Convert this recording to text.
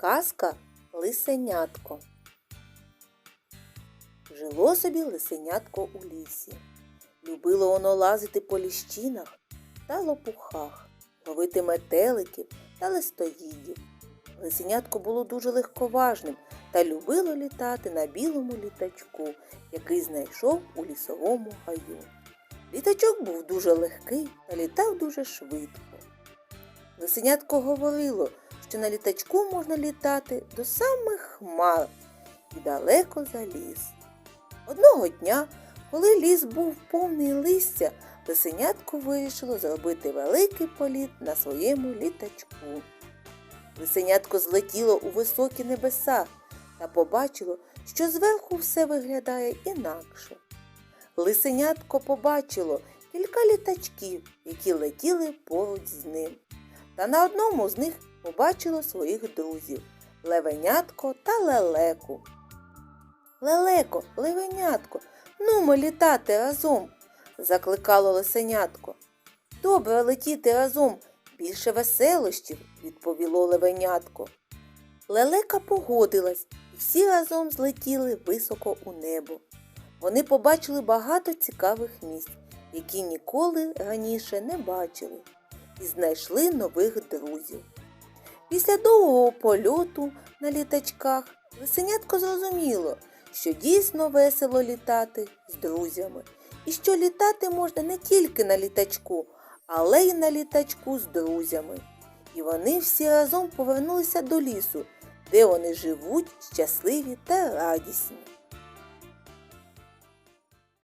Казка Лисенятко. Жило собі лисенятко у лісі. Любило воно лазити по ліщинах та лопухах, ловити метеликів та листоїдів. Лисенятко було дуже легковажним та любило літати на білому літачку, який знайшов у лісовому гаю. Літачок був дуже легкий та літав дуже швидко. Лисенятко говорило, що на літачку можна літати до самих хмар і далеко за ліс. Одного дня, коли ліс був повний листя, лисенятко вирішило зробити великий політ на своєму літачку. Лисенятко злетіло у високі небеса та побачило, що зверху все виглядає інакше. Лисенятко побачило кілька літачків, які летіли поруч з ним. Та на одному з них побачило своїх друзів Левенятко та Лелеку. Лелеко, левенятко, нумо літати разом, закликало лисенятко. Добре летіти разом, більше веселощів, відповіло левенятко. Лелека погодилась, і всі разом злетіли високо у небо. Вони побачили багато цікавих місць, які ніколи раніше не бачили, і знайшли нових друзів. Після довгого польоту на літачках лисенятко зрозуміло, що дійсно весело літати з друзями, і що літати можна не тільки на літачку, але й на літачку з друзями. І вони всі разом повернулися до лісу, де вони живуть щасливі та радісні.